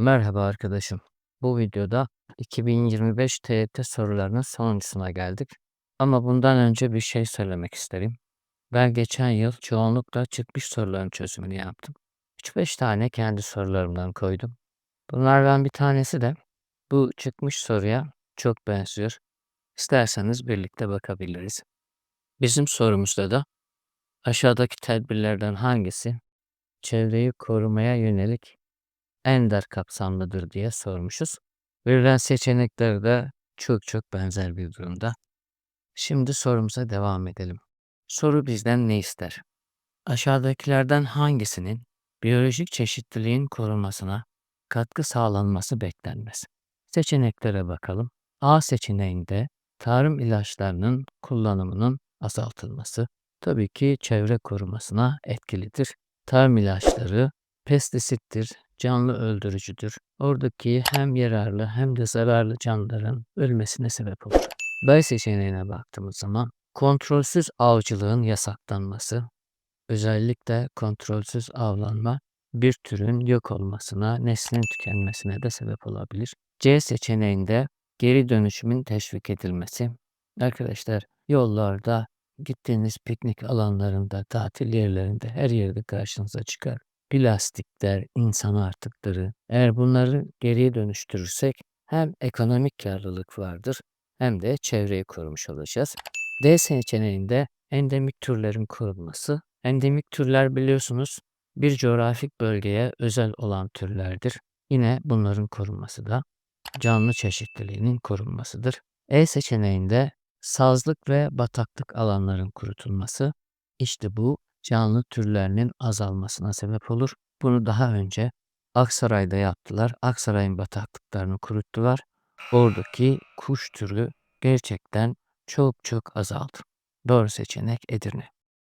Merhaba arkadaşım. Bu videoda 2025 TYT sorularının sonuncusuna geldik. Ama bundan önce bir şey söylemek isterim. Ben geçen yıl çoğunlukla çıkmış soruların çözümünü yaptım. 3-5 tane kendi sorularımdan koydum. Bunlardan bir tanesi de bu çıkmış soruya çok benziyor. İsterseniz birlikte bakabiliriz. Bizim sorumuzda da aşağıdaki tedbirlerden hangisi çevreyi korumaya yönelik ender kapsamlıdır diye sormuşuz. Verilen seçenekler de çok çok benzer bir durumda. Şimdi sorumuza devam edelim. Soru bizden ne ister? Aşağıdakilerden hangisinin biyolojik çeşitliliğin korunmasına katkı sağlanması beklenmez? Seçeneklere bakalım. A seçeneğinde tarım ilaçlarının kullanımının azaltılması tabii ki çevre korumasına etkilidir. Tarım ilaçları pestisittir, canlı öldürücüdür. Oradaki hem yararlı hem de zararlı canlıların ölmesine sebep olur. B seçeneğine baktığımız zaman kontrolsüz avcılığın yasaklanması, özellikle kontrolsüz avlanma bir türün yok olmasına, neslin tükenmesine de sebep olabilir. C seçeneğinde geri dönüşümün teşvik edilmesi. Arkadaşlar yollarda, gittiğiniz piknik alanlarında, tatil yerlerinde her yerde karşınıza çıkar plastikler, insan artıkları. Eğer bunları geriye dönüştürürsek hem ekonomik karlılık vardır hem de çevreyi korumuş olacağız. D seçeneğinde endemik türlerin korunması. Endemik türler biliyorsunuz bir coğrafik bölgeye özel olan türlerdir. Yine bunların korunması da canlı çeşitliliğinin korunmasıdır. E seçeneğinde sazlık ve bataklık alanların kurutulması. İşte bu canlı türlerinin azalmasına sebep olur. Bunu daha önce Aksaray'da yaptılar. Aksaray'ın bataklıklarını kuruttular. Oradaki kuş türü gerçekten çok çok azaldı. Doğru seçenek Edirne.